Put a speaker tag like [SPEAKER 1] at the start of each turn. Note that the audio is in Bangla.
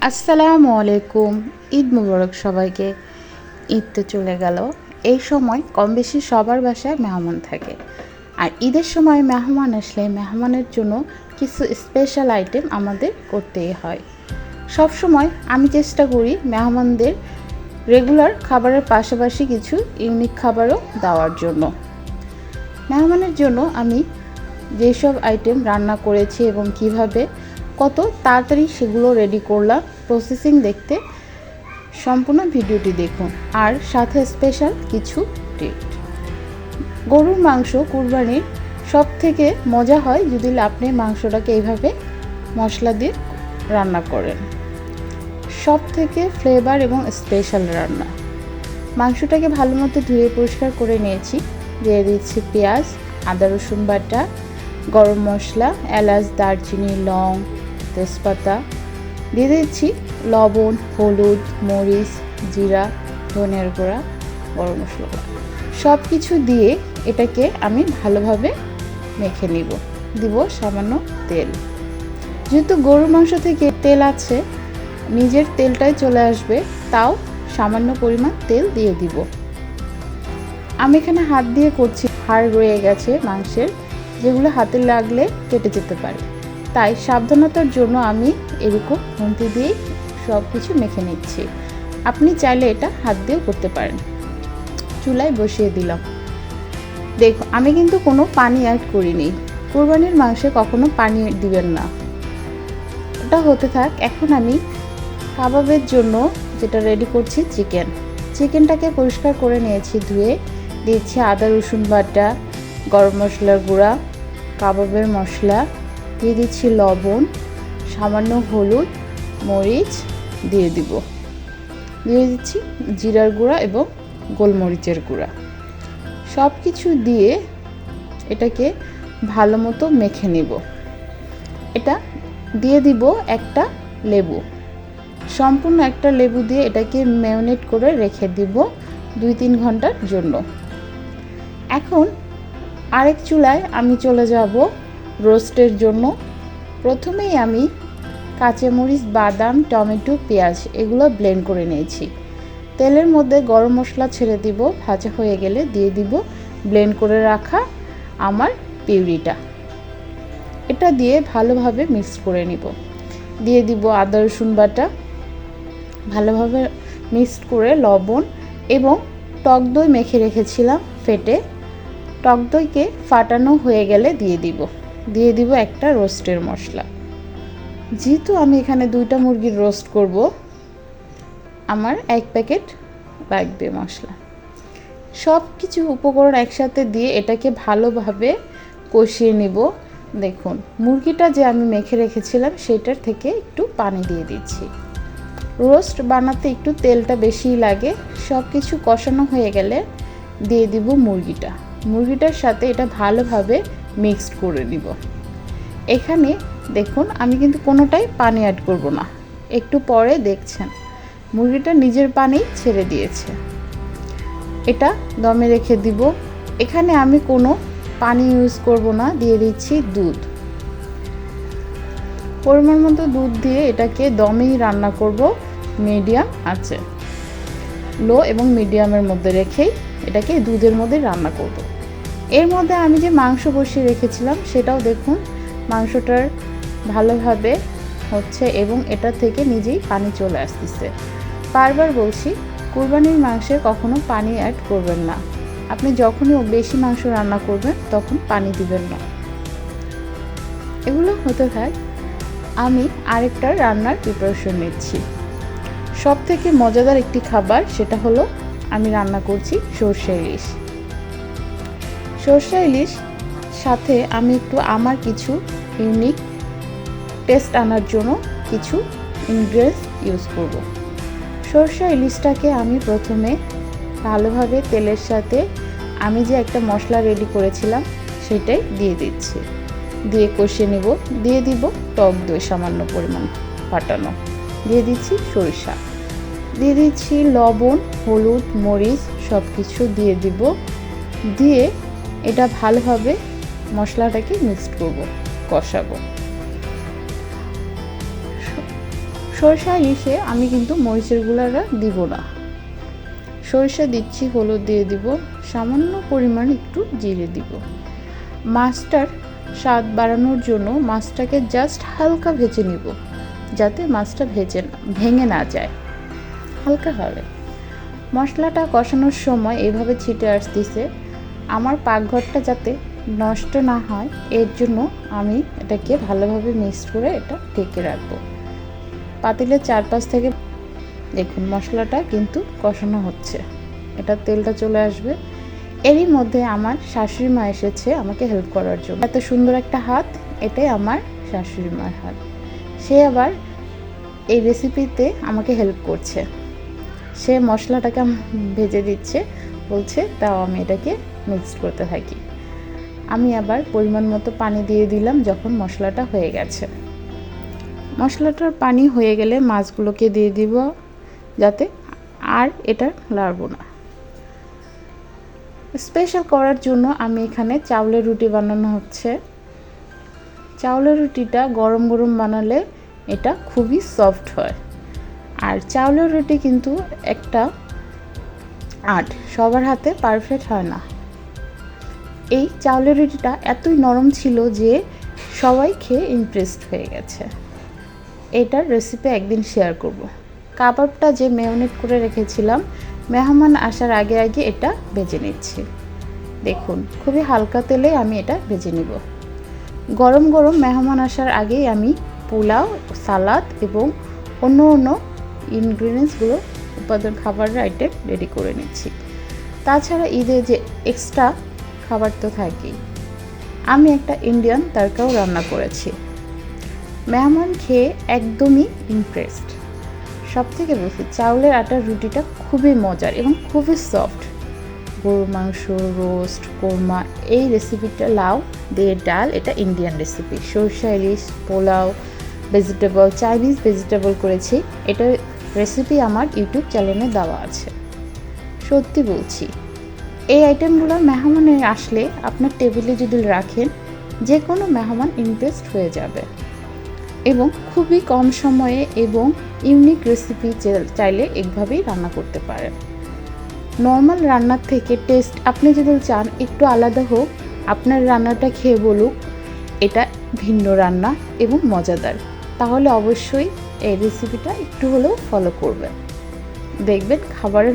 [SPEAKER 1] আসসালামু আলাইকুম। ঈদ মুবারক সবাইকে। ঈদ তো চলে গেল। এই সময় কম বেশি সবার বাসায় মেহমান থাকে। আর ঈদের সময় মেহমান আসলে মেহমানের জন্য কিছু স্পেশাল আইটেম আমাদের করতেই হয়। সব সময় আমি চেষ্টা করি মেহমানদের রেগুলার খাবারের পাশাপাশি কিছু ইউনিক খাবারও দেওয়ার জন্য। মেহমানের জন্য আমি যেসব আইটেম রান্না করেছি এবং কীভাবে কত তাড়াতাড়ি সেগুলো রেডি করলাম প্রসেসিং দেখতে। সম্পূর্ণ ভিডিওটি দেখুন। আর সাথে স্পেশাল কিছু ট্রিট গরুর মাংস কুরবানির সব থেকে মজা হয় যদি আপনি মাংসটাকে এইভাবে মশলা দিয়ে রান্না করেন। সব থেকে ফ্লেভার এবং স্পেশাল রান্না। মাংসটাকে ভালো মতো ধুয়ে পরিষ্কার করে নিয়েছি। দিয়ে দিচ্ছি পেঁয়াজ, আদা রসুন বাটা, গরম মশলা, এলাচ, দারচিনি, লং তেজপাতা দিয়ে দিচ্ছি লবণ, হলুদ, মরিচ, জিরা ধনের গুঁড়া, গরম মশলা। সব কিছু দিয়ে এটাকে আমি ভালোভাবে মেখে নিব। দিব সামান্য তেল। যেহেতু গরুর মাংস থেকে তেল আছে, নিজের তেলটাই চলে আসবে, তাও সামান্য পরিমাণ তেল দিয়ে দিব। আমি এখানে হাত দিয়ে করছি, হাড় রয়ে গেছে মাংসের, যেগুলো হাতে লাগলে কেটে যেতে পারে। তাই সাবধানতার জন্য আমি এরকম খুন্তি দিয়েই সব কিছু মেখে নিচ্ছি। আপনি চাইলে এটা হাত দিয়েও করতে পারেন। চুলায় বসিয়ে দিলাম। দেখো, আমি কিন্তু কোনো পানি অ্যাড করিনি। কোরবানির মাংসে কখনো পানি দিবেন না। ওটা হতে থাক, এখন আমি কাবাবের জন্য যেটা রেডি করছি, চিকেন। চিকেনটাকে পরিষ্কার করে নিয়েছি, ধুয়ে দিচ্ছি আদা রসুন বাটা, গরম মশলার গুঁড়া, কাবাবের মশলা দিয়ে দিচ্ছি লবণ, সামান্য হলুদ, মরিচ দিয়ে দিব। দিয়ে দিচ্ছি জিরার গুঁড়া এবং গোলমরিচের গুঁড়া। সব কিছু দিয়ে এটাকে ভালো মতো মেখে নিব। এটা দিয়ে দিব একটা লেবু। সম্পূর্ণ একটা লেবু দিয়ে এটাকে ম্যারিনেট করে রেখে দিব দুই তিন ঘণ্টার জন্য। এখন আরেক চুলায় আমি চলে যাব রোস্টের জন্য। প্রথমেই আমি কাঁচামরিচ, বাদাম, টমেটো, পেঁয়াজ এগুলো ব্লেন্ড করে নিয়েছি। তেলের মধ্যে গরম মশলা ছেড়ে দিব, ভাজা হয়ে গেলে দিয়ে দিব ব্লেন্ড করে রাখা আমার পিউরিটা। এটা দিয়ে ভালোভাবে মিক্স করে নিব। দিয়ে দিব আদা, রসুন বাটা। ভালোভাবে মিক্সড করে লবণ এবং টক দই মেখে রেখেছিলাম ফেটে। টক দইকে ফাটানো হয়ে গেলে দিয়ে দিব। দিয়ে দিব একটা রোস্টের মশলা। যেহেতু আমি এখানে দুইটা মুরগির রোস্ট করব, আমার এক প্যাকেট লাগবে মশলা। সব কিছু উপকরণ একসাথে দিয়ে এটাকে ভালোভাবে কষিয়ে নিব। দেখুন, মুরগিটা যে আমি মেখে রেখেছিলাম, সেটার থেকে একটু পানি দিয়ে দিচ্ছি। রোস্ট বানাতে একটু তেলটা বেশিই লাগে। সব কিছু কষানো হয়ে গেলে দিয়ে দিব মুরগিটা। মুরগিটার সাথে এটা ভালোভাবে মিক্সড করে নিব। এখানে দেখুন, আমি কিন্তু কোনোটাই পানি অ্যাড করব না। একটু পরে দেখছেন, মুরগিটা নিজের পানি ছেড়ে দিয়েছে। এটা দমে রেখে দিব। এখানে আমি কোনো পানি ইউজ করব না, দিয়ে দিচ্ছি দুধ। পরিমাণ মতো দুধ দিয়ে এটাকে দমেই রান্না করব মিডিয়াম আছে। লো এবং মিডিয়ামের মধ্যে রেখেই এটাকে দুধের মধ্যে রান্না করব। এর মধ্যে আমি যে মাংস বসিয়ে রেখেছিলাম, সেটাও দেখুন, মাংসটার ভালোভাবে হচ্ছে এবং এটা থেকে নিজেই পানি চলে আসতেছে। বারবার বলছি, কুরবানির মাংসে কখনো পানি অ্যাড করবেন না। আপনি যখনই বেশি মাংস রান্না করবেন, তখন পানি দিবেন না। এগুলো হতে থাক, আমি আরেকটা রান্নার প্রিপারেশন নিচ্ছি। সব থেকে মজাদার একটি খাবার, সেটা হলো আমি রান্না করছি সর্ষে ইলিশ। সর্ষে ইলিশ সাথে আমি একটু আমার কিছু ইউনিক টেস্ট আনার জন্য কিছু ইনগ্রেডিয়েন্টস ইউজ করব। সর্ষে ইলিশটাকে আমি প্রথমে ভালোভাবে তেলের সাথে আমি যে একটা মশলা রেডি করেছিলাম সেটাই দিয়ে দিচ্ছি। দিয়ে কষিয়ে নেব। দিয়ে দিব টক দই সামান্য পরিমাণ ফাটানো। দিয়ে দিচ্ছি সরিষা। দিয়ে দিচ্ছি লবণ, হলুদ, মরিচ সব কিছু দিয়ে দিব। দিয়ে এটা ভালোভাবে মশলাটাকে মিক্সড করব, কষাবো। সরষা ইলিশে আমি কিন্তু মরিচের গুঁড়াটা দিব না। সরিষা দিচ্ছি, হলুদ দিয়ে দিব, সামান্য পরিমাণ একটু জিরে দিব। মাছটার স্বাদ বাড়ানোর জন্য মাছটাকে জাস্ট হালকা ভেজে নিব, যাতে মাছটা ভেজে ভেঙে না যায়। হালকা হবে। মশলাটা কষানোর সময় এভাবে ছিটে আসতেছে। আমার পাকঘরটা যাতে নষ্ট না হয়, এর জন্য আমি এটাকে ভালোভাবে মিক্স করে এটা ঢেকে রাখব। পাতিলের চারপাশ থেকে দেখুন মশলাটা কিন্তু কষানো হচ্ছে। এটা তেলটা চলে আসবে। এরই মধ্যে আমার শাশুড়ি মা এসেছে আমাকে হেল্প করার জন্য। এত সুন্দর একটা হাত, এটাই আমার শাশুড়ি মার হাত। সে আবার এই রেসিপিতে আমাকে হেল্প করছে। সে মশলাটাকে ভেজে দিচ্ছে, বলছে তাও আমি এটাকে মিক্স করতে থাকি। আমি আবার পরিমাণ মতো পানি দিয়ে দিলাম যখন মশলাটা হয়ে গেছে। মশলাটার পানি হয়ে গেলে মাছগুলোকে দিয়ে দিব যাতে আর এটা লাড়বো না। স্পেশাল করার জন্য আমি এখানে চাউলের রুটি বানানো হচ্ছে। চাউলের রুটিটা গরম গরম বানালে এটা খুবই সফট হয়। আর চাউলের রুটি কিন্তু একটা আর্ট, সবার হাতে পারফেক্ট হয় না। এই চাউলের রুটিটা এতই নরম ছিল যে সবাই খেয়ে ইমপ্রেসড হয়ে গেছে। এটার রেসিপি একদিন শেয়ার করব। কাবাবটা যে মেয়নেট করে রেখেছিলাম, মেহমান আসার আগে আগে এটা ভেজে নিচ্ছি। দেখুন, খুবই হালকা তেলে আমি এটা ভেজে নিব। গরম গরম মেহমান আসার আগেই আমি পোলাও, সালাদ এবং অন্য অন্য ইনগ্রিডিয়েন্টসগুলো উপাদান খাবারের আইটেম রেডি করে নিচ্ছি। তাছাড়া ঈদে যে এক্সট্রা খাবার তো থাকেই। আমি একটা ইন্ডিয়ান তারকাও রান্না করেছি। মেহমান খেয়ে একদমই ইমপ্রেসড সব থেকে বেশি চাউলের আটার রুটিটা খুবই মজার এবং খুবই সফট গরুর মাংস রোস্ট কোরমা, এই রেসিপিটা লাউ দিয়ে ডাল, এটা ইন্ডিয়ান রেসিপি সরষা, ইলিশ, পোলাও ভেজিটেবল চাইনিজ ভেজিটেবল করেছি। এটা রেসিপি আমার ইউটিউব চ্যানেলে দেওয়া আছে। সত্যি বলছি এই আইটেমগুলো মেহমানের আসলে আপনার টেবিলে যদি রাখেন যে কোনো মেহমান ইমপ্রেসড হয়ে যাবে। এবং খুবই কম সময়ে এবং ইউনিক রেসিপি চাইলে এইভাবেই রান্না করতে পারেন। নর্মাল রান্নার থেকে টেস্ট আপনি যদি চান একটু আলাদা হোক, আপনার রান্নাটা খেয়ে বলুক, এটা ভিন্ন রান্না এবং মজাদার। তাহলে অবশ্যই এই রেসিপিটা একটু হলেও ফলো করবেন। দেখবেন খাবারের